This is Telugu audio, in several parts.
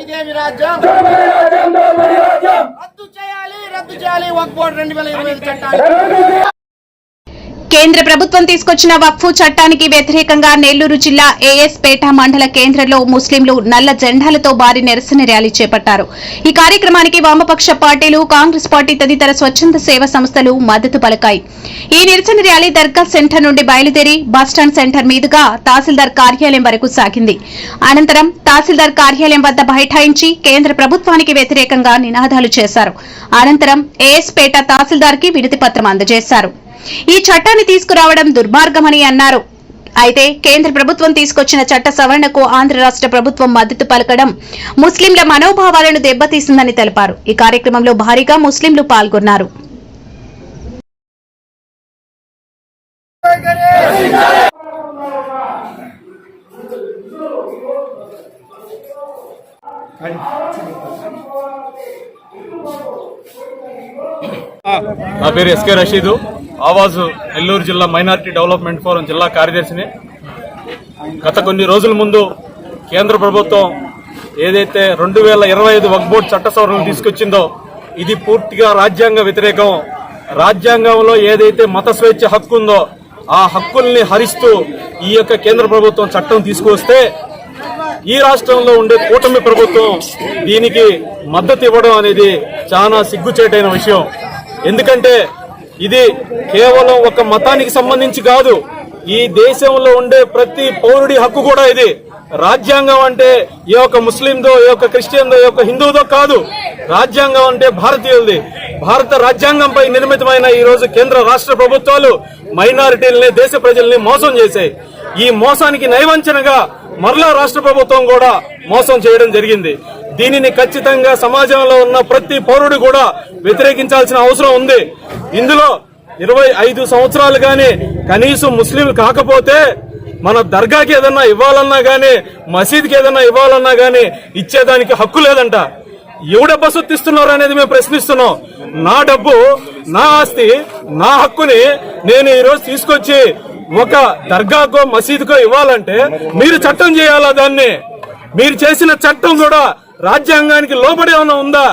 ఇదేమి రాజ్యం. రద్దు చేయాలి రద్దు చేయాలి. వక్ బోర్డు రెండు వేల ఇరవై ఐదు చట్టాన్ని కేంద్ర ప్రభుత్వం తీసుకొచ్చిన వక్ఫు చట్టానికి వ్యతిరేకంగా నెల్లూరు జిల్లా ఏఎస్పేట మండల కేంద్రంలో ముస్లింలు నల్ల జెండాలతో భారీ నిరసన ర్యాలీ చేపట్టారు. ఈ కార్యక్రమానికి వామపక్ష పార్టీలు కాంగ్రెస్ పార్టీ తదితర స్వచ్ఛంద సేవా సంస్థలు మద్దతు పలికాయి. ఈ నిరసన ర్యాలీ దర్గా సెంటర్ నుండి బయలుదేరి బస్టాండ్ సెంటర్ మీదుగా తహసీల్దార్ కార్యాలయం వరకు సాగింది. అనంతరం తహసీల్దార్ కార్యాలయం వద్ద బైఠాయించి కేంద్ర ప్రభుత్వానికి వ్యతిరేకంగా నినాదాలు చేశారు. అనంతరం ఏఎస్ పేట తహసీల్దార్కి వినతి పత్రం అందజేశారు. ఈ చట్టాన్ని తీసుకురావడం దుర్మార్గమని అన్నారు. అయితే కేంద్ర ప్రభుత్వం తీసుకొచ్చిన చట్ట సవరణకు ఆంధ్ర రాష్ట్ర ప్రభుత్వం మద్దతు పలకడం ముస్లింల మనోభావాలను దెబ్బతీసిందని తెలిపారు. ఈ కార్యక్రమంలో భారీగా ముస్లింలు పాల్గొన్నారు. నా పేరు ఎస్కే రషీదు. ఆవాజు నెల్లూరు జిల్లా మైనారిటీ డెవలప్మెంట్ ఫోరం జిల్లా కార్యదర్శిని. గత కొన్ని రోజుల ముందు కేంద్ర ప్రభుత్వం ఏదైతే రెండు వేల ఇరవై ఐదు వక్బోర్డ్ చట్ట సవరణ తీసుకొచ్చిందో ఇది పూర్తిగా రాజ్యాంగ వ్యతిరేకం. రాజ్యాంగంలో ఏదైతే మత స్వేచ్ఛ హక్కు ఉందో ఆ హక్కుల్ని హరిస్తూ ఈ యొక్క కేంద్ర ప్రభుత్వం చట్టం తీసుకువస్తే ఈ రాష్ట్రంలో ఉండే కూటమి ప్రభుత్వం దీనికి మద్దతు ఇవ్వడం అనేది చాలా సిగ్గుచేటైన విషయం. ఎందుకంటే ఇది కేవలం ఒక మతానికి సంబంధించి కాదు ఈ దేశంలో ఉండే ప్రతి పౌరుడి హక్కు కూడా ఇది. రాజ్యాంగం అంటే ఏ ఒక్క ముస్లిందో ఏ ఒక్క క్రిస్టియన్దో ఏ ఒక్క హిందువుదో కాదు. రాజ్యాంగం అంటే భారతీయులది. భారత రాజ్యాంగంపై నిర్మితమైన ఈ రోజు కేంద్ర రాష్ట్ర ప్రభుత్వాలు మైనారిటీలని దేశ ప్రజల్ని మోసం చేశాయి. ఈ మోసానికి నైవంచనగా మరలా రాష్ట్ర ప్రభుత్వం కూడా మోసం చేయడం జరిగింది. దీనిని ఖచ్చితంగా సమాజంలో ఉన్న ప్రతి పౌరుడు కూడా వ్యతిరేకించాల్సిన అవసరం ఉంది. ఇందులో ఇరవై ఐదు సంవత్సరాలు గాని కనీసం ముస్లింలు కాకపోతే మన దర్గాకి ఏదన్నా ఇవ్వాలన్నా గాని మసీద్కి ఏదన్నా ఇవ్వాలన్నా గాని ఇచ్చేదానికి హక్కు లేదంట. ఎవడ బసొత్తిస్తున్నారు అనేది మేము ప్రశ్నిస్తున్నాం. నా డబ్బు నా ఆస్తి నా హక్కుని నేను ఈరోజు తీసుకొచ్చి ఒక దర్గాకో మసీదుకో ఇవ్వాలంటే మీరు చట్టం చేయాలా దాన్ని? మీరు చేసిన చట్టం కూడా రాజ్యాంగానికి లోబడి ఏమైనా ఉందా?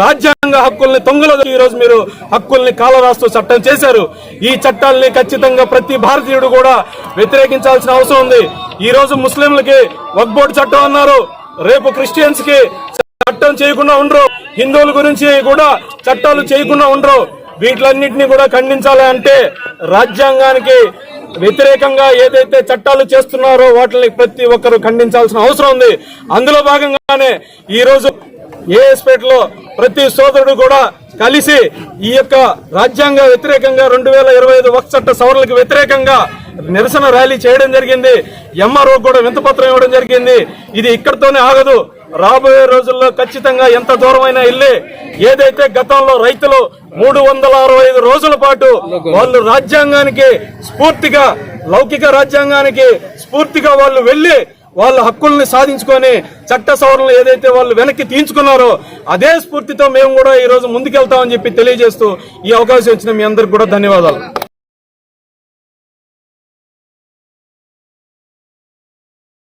రాజ్యాంగ హక్కుల్ని తొంగలో ఈ రోజు మీరు హక్కుల్ని కాలరాస్తూ చట్టం చేశారు. ఈ చట్టాల్ని ఖచ్చితంగా ప్రతి భారతీయుడు కూడా వ్యతిరేకించాల్సిన అవసరం ఉంది. ఈ రోజు ముస్లింలకి వక్బోర్డు చట్టం అన్నారు. రేపు క్రిస్టియన్స్కి చట్టం చేయకుండా ఉండరు. హిందువుల గురించి కూడా చట్టాలు చేయకుండా ఉండరు. వీటిలన్నింటినీ కూడా ఖండించాలి అంటే రాజ్యాంగానికి వ్యతిరేకంగా ఏదైతే చట్టాలు చేస్తున్నారో వాటిని ప్రతి ఒక్కరు ఖండించాల్సిన అవసరం ఉంది. అందులో భాగంగానే ఈ రోజు ఏఎస్పేటలో ప్రతి సోదరుడు కూడా కలిసి ఈ యొక్క రాజ్యాంగ వ్యతిరేకంగా రెండు వేల ఇరవై ఐదు వక్ చట్ట సవరణలకు వ్యతిరేకంగా నిరసన ర్యాలీ చేయడం జరిగింది. ఎంఆర్ఓ కూడా వింతపత్రం ఇవ్వడం జరిగింది. ఇది ఇక్కడితోనే ఆగదు. రాబోయే రోజుల్లో ఖచ్చితంగా ఎంత దూరమైనా వెళ్ళి ఏదైతే గతంలో రైతులు మూడు వందల అరవై ఐదు రోజుల పాటు వాళ్ళు రాజ్యాంగానికి స్ఫూర్తిగా లౌకిక రాజ్యాంగానికి స్ఫూర్తిగా వాళ్ళు వెళ్ళి వాళ్ళ హక్కుల్ని సాధించుకొని చట్ట సవరణలు ఏదైతే వాళ్ళు వెనక్కి తీయించుకున్నారో అదే స్ఫూర్తితో మేము కూడా ఈ రోజు ముందుకెళ్తామని చెప్పి తెలియజేస్తూ ఈ అవకాశం ఇచ్చిన మీ అందరికి కూడా ధన్యవాదాలు.